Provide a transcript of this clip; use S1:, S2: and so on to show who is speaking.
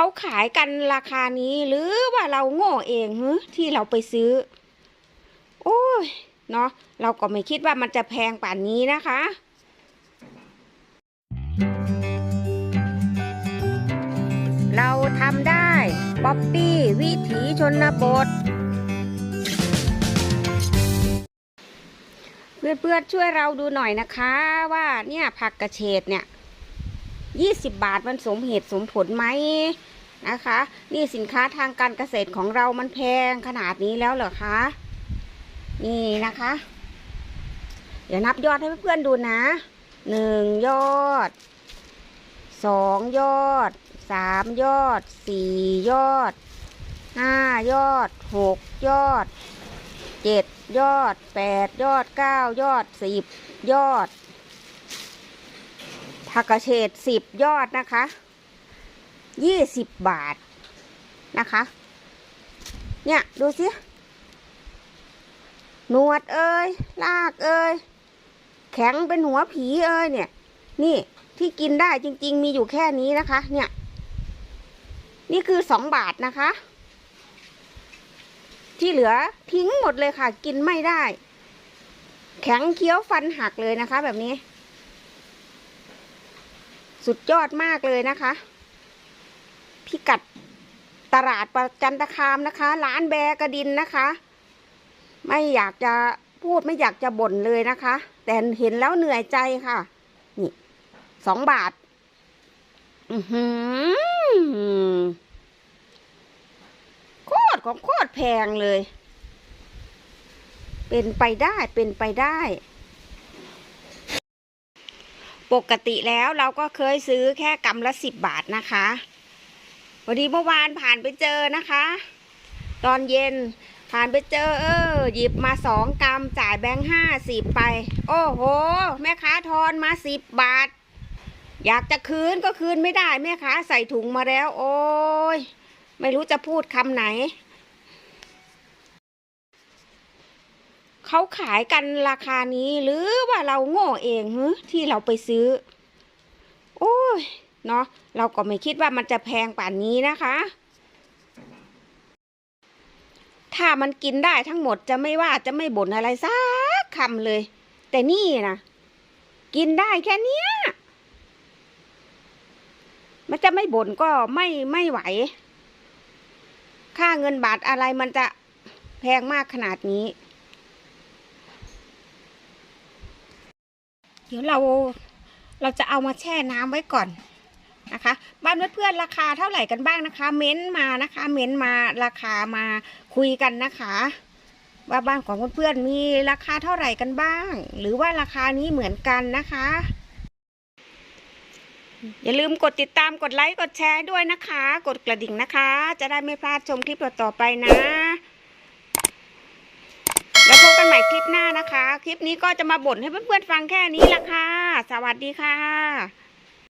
S1: เขาขายกันราคานี้ หรือว่าเราโง่เองฮึที่เราไปซื้อ โอ้ยเนาะเราก็ไม่คิดว่ามันจะแพงป่านนี้นะคะเราทำได้ป๊อปปี้วิถีชนบท เพื่อนๆช่วยเราดูหน่อยนะคะว่าเนี่ยผักกระเฉดเนี่ย ยี่สิบบาทมันสมเหตุสมผลไหมนะคะ นี่สินค้าทางการเกษตรของเรามันแพงขนาดนี้แล้วเหรอคะ นี่นะคะ เดี๋ยวนับยอดให้เพื่อนๆดูนะหนึ่งยอดสองยอดสามยอดสี่ยอดห้ายอดหกยอดเจ็ดยอดแปดยอดเก้ายอดสิบยอด ผักกระเฉดสิบยอดนะคะยี่สิบบาทนะคะ เนี่ยดูสิหนวดเอ้ยลากเอ้ยแข็งเป็นหัวผีเอ้ยเนี่ย นี่ที่กินได้จริง ๆ มีอยู่แค่นี้นะคะ เนี่ย นี่คือสองบาทนะคะ ที่เหลือทิ้งหมดเลยค่ะ กินไม่ได้ แข็งเคี้ยวฟันหักเลยนะคะ แบบนี้ สุดยอดมากเลยนะคะ พิกัดตลาดประจันตคามนะคะ ร้านแบกระดินนะคะ ไม่อยากจะพูดไม่อยากจะบ่นเลยนะคะ แต่เห็นแล้วเหนื่อยใจค่ะ นี่สองบาท อือหือโคตรของโคตรแพงเลย เป็นไปได้เป็นไปได้ ปกติแล้วเราก็เคยซื้อแค่กำละสิบบาทนะคะพอดีเมื่อวานผ่านไปเจอนะคะ ตอนเย็นผ่านไปเจอ เออ หยิบมาสองกรัมจ่ายแบงค์ห้าสิบไป โอ้โห แม่ค้าทอนมาสิบบาท อยากจะคืนก็คืนไม่ได้ แม่ค้าใส่ถุงมาแล้ว โอ้ย ไม่รู้จะพูดคำไหน เขาขายกันราคานี้ หรือว่าเราโง่เองฮึที่เราไปซื้อ โอ้ยเนาะเราก็ไม่คิดว่ามันจะแพงป่านนี้นะคะ ถ้ามันกินได้ทั้งหมดจะไม่ว่าจะไม่บ่นอะไรสักคำเลย แต่นี่นะกินได้แค่เนี้ยมันจะไม่บ่นก็ไม่ไม่ไหว ค่าเงินบาทอะไรมันจะแพงมากขนาดนี้ เดี๋ยวเราเราจะเอามาแช่น้ำไว้ก่อนนะคะ บ้านเพื่อนๆราคาเท่าไหร่กันบ้างนะคะ เม้นมานะคะ เม้นมาราคามาคุยกันนะคะ ว่าบ้านของเพื่อนๆมีราคาเท่าไหร่กันบ้าง หรือว่าราคานี้เหมือนกันนะคะ อย่าลืมกดติดตามกดไลค์กดแชร์ด้วยนะคะ กดกระดิ่งนะคะ จะได้ไม่พลาดชมคลิปต่อๆไปนะ แล้วพบกันให ม่คลิปหน้านะคะ คลิปนี้ก็จะมาบ่นให้เพื่อนๆฟังแค่นี้ละค่ะ สวัสดีค่ะ